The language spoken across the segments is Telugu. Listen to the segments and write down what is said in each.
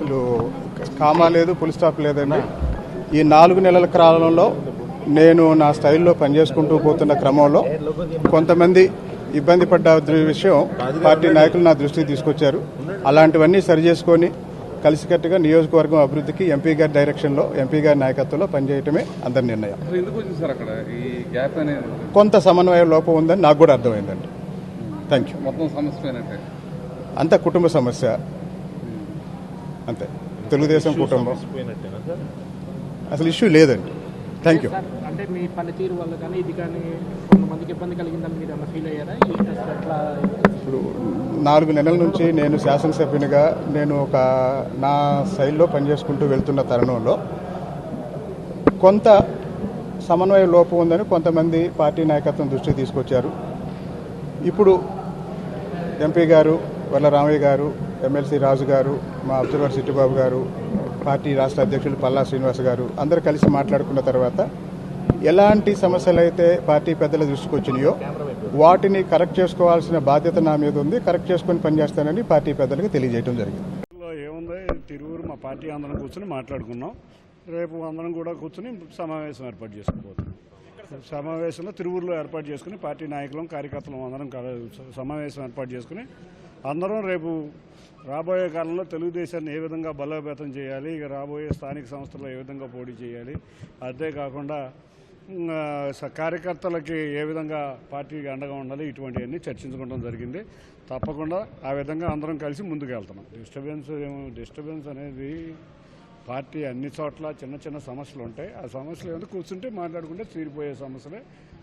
అసలు కామా లేదు ఫుల్ స్టాప్ లేదండి ఈ నాలుగు నెలల కాలంలో నేను నా స్టైల్లో పనిచేసుకుంటూ పోతున్న క్రమంలో కొంతమంది ఇబ్బంది పడ్డ విషయం పార్టీ నాయకులు నా దృష్టికి తీసుకొచ్చారు. అలాంటివన్నీ సరి చేసుకొని కలిసికట్టుగా నియోజకవర్గం అభివృద్ధికి ఎంపీ గారి డైరెక్షన్లో ఎంపీ గారి నాయకత్వంలో పనిచేయటమే అందరి నిర్ణయం. కొంత సమన్వయ లోపం ఉందని నాకు కూడా అర్థమైందండి. థ్యాంక్ యూ మొత్తం సమస్య పోయినట్టే అంత కుటుంబ సమస్య. అంతే. తెలుగుదేశం కుటుంబం. అసలు ఇష్యూ లేదండి. థ్యాంక్ యూ అంటే మీ పనితీరు వల్ల కానీ ఇది కానీ కొంతమందికి ఇబ్బంది కలిగిందని మీరు ఫీల్ అయ్యారా? ఇప్పుడు నాలుగు నెలల నుంచి నేను శాసనసభ్యునిగా నేను ఒక నా శైలిలో పనిచేసుకుంటూ వెళ్తున్న తరుణంలో కొంత సమన్వయ లోపం ఉందని కొంతమంది పార్టీ నాయకత్వం దృష్టికి తీసుకొచ్చారు. ఇప్పుడు ఎంపీ గారు వల్ల రామయ్య గారు ఎమ్మెల్సీ రాజు గారు మా అబ్జర్వర్ సిట్టిబాబు గారు పార్టీ రాష్ట్ర అధ్యక్షులు పల్లా శ్రీనివాస్ గారు అందరు కలిసి మాట్లాడుకున్న తర్వాత ఎలాంటి సమస్యలు అయితే పార్టీ పెద్దల దృష్టికి వచ్చినాయో వాటిని కరెక్ట్ చేసుకోవాల్సిన బాధ్యత నా మీద ఉంది. కరెక్ట్ చేసుకొని పనిచేస్తానని పార్టీ పెద్దలకు తెలియజేయడం జరిగింది. ఏముంది తిరువురు మా పార్టీ అందరం కూర్చొని మాట్లాడుకున్నాం. రేపు అందరం కూడా కూర్చొని సమావేశం ఏర్పాటు చేసుకోబోతున్నాం. సమావేశంలో తిరువురులో ఏర్పాటు చేసుకుని పార్టీ నాయకులం కార్యకర్తలం అందరం సమావేశం ఏర్పాటు చేసుకుని అందరం రేపు రాబోయే కాలంలో తెలుగుదేశాన్ని ఏ విధంగా బలోపేతం చేయాలి ఇక రాబోయే స్థానిక సంస్థల్లో ఏ విధంగా పోటీ చేయాలి అంతేకాకుండా స- కార్యకర్తలకి ఏ విధంగా పార్టీకి అండగా ఉండాలి ఇటువంటివన్నీ చర్చించుకోవడం జరిగింది. తప్పకుండా ఆ విధంగా అందరం కలిసి ముందుకు వెళ్తున్నాం డిస్టర్బెన్స్ ఏమో డిస్టర్బెన్స్ అనేది పార్టీ అన్ని చోట్ల చిన్న చిన్న సమస్యలు ఉంటాయి. ఆ సమస్యలు ఏమైనా కూర్చుంటే మాట్లాడుకుంటే తీరిపోయే సమస్యలే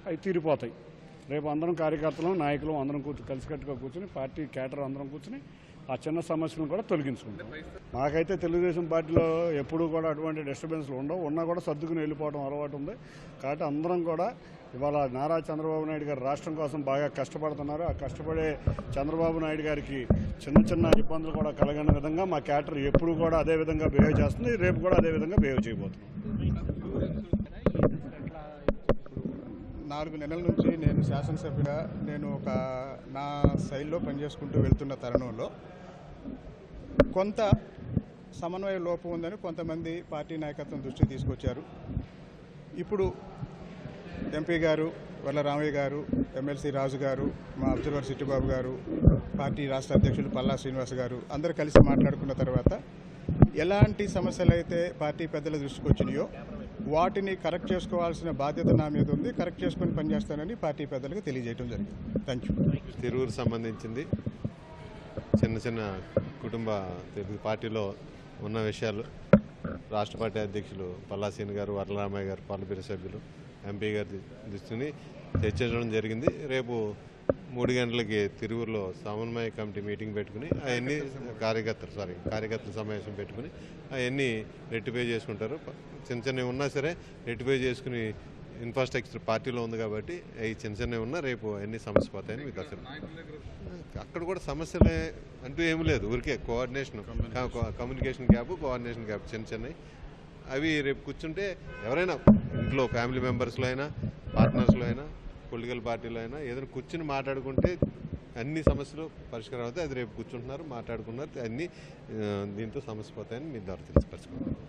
అవి తీరిపోతాయి. రేపు అందరం కార్యకర్తలు నాయకులు అందరం కూర్చు కలిసికట్టుగా కూర్చుని పార్టీ క్యాటర్ అందరం కూర్చుని ఆ చిన్న సమస్యలను కూడా తొలగించుకుంటాం. మాకైతే తెలుగుదేశం పార్టీలో ఎప్పుడూ కూడా అటువంటి డిస్టర్బెన్స్లు ఉండవు. ఉన్నా కూడా సర్దుకుని వెళ్ళిపోవడం అలవాటు ఉంది. కాబట్టి అందరం కూడా ఇవాళ నారా చంద్రబాబు నాయుడు గారు రాష్ట్రం కోసం బాగా కష్టపడుతున్నారు. ఆ కష్టపడే చంద్రబాబు నాయుడు గారికి చిన్న చిన్న ఇబ్బందులు కూడా కలగని విధంగా మా క్యాటర్ ఎప్పుడు కూడా అదే విధంగా బిహేవ్ చేస్తుంది. రేపు కూడా అదే విధంగా బిహేవ్ చేయబోతున్నాం. నాలుగు నెలల నుంచి నేను శాసనసభ్యుగా నేను ఒక నా శైలిలో పనిచేసుకుంటూ వెళ్తున్న తరుణంలో కొంత సమన్వయ లోపం ఉందని కొంతమంది పార్టీ నాయకత్వం దృష్టికి తీసుకొచ్చారు. ఇప్పుడు ఎంపీ గారు వల్ల రామయ్య గారు ఎమ్మెల్సీ రాజు గారు మా అబ్జర్వర్ సిట్టిబాబు గారు పార్టీ రాష్ట్ర అధ్యక్షులు పల్లా శ్రీనివాస్ గారు అందరూ కలిసి మాట్లాడుకున్న తర్వాత ఎలాంటి సమస్యలు అయితే పార్టీ పెద్దల దృష్టికి వచ్చినాయో వాటిని కరెక్ట్ చేసుకోవాల్సిన బాధ్యత నా మీద ఉంది. కరెక్ట్ చేసుకొని పనిచేస్తానని పార్టీ పెద్దలకు తెలియజేయడం జరిగింది. థ్యాంక్ యూ తిరువురు సంబంధించింది చిన్న చిన్న కుటుంబ తెలుగు పార్టీలో ఉన్న విషయాలు. రాష్ట్ర పార్టీ అధ్యక్షులు పల్లాసీని గారు వరలరామయ్య గారు పార్లమెంట్ సభ్యులు ఎంపీ గారి దృష్టిని చర్చించడం జరిగింది. రేపు మూడు గంటలకి తిరువురులో సమన్వయ కమిటీ మీటింగ్ పెట్టుకుని అవన్నీ కార్యకర్తలు సారీ కార్యకర్తల సమావేశం పెట్టుకుని అవన్నీ రెట్టిఫై చేసుకుంటారు. చిన్న చిన్నవి ఉన్నా సరే రెట్టిఫై చేసుకుని ఇన్ఫ్రాస్ట్రక్చర్ పార్టీలో ఉంది కాబట్టి అవి చిన్న చిన్నవి ఉన్నా రేపు అన్ని సమస్య పోతాయని మీకు అసలు అక్కడ కూడా సమస్యలే అంటూ ఏమి లేదు. ఊరికే coordination communication gap coordination gap చిన్న చిన్నవి. అవి రేపు కూర్చుంటే ఎవరైనా ఇంట్లో ఫ్యామిలీ మెంబర్స్లో అయినా పార్ట్నర్స్లో అయినా పొలిటికల్ పార్టీలో అయినా ఏదైనా కూర్చుని మాట్లాడుకుంటే అన్ని సమస్యలు పరిష్కారం అవుతాయి. అది రేపు కూర్చుంటున్నారు మాట్లాడుకున్నారు అన్ని దీంతో సమస్య పోతాయని మీ ద్వారా తెలిసిపరచుకుంటున్నాను.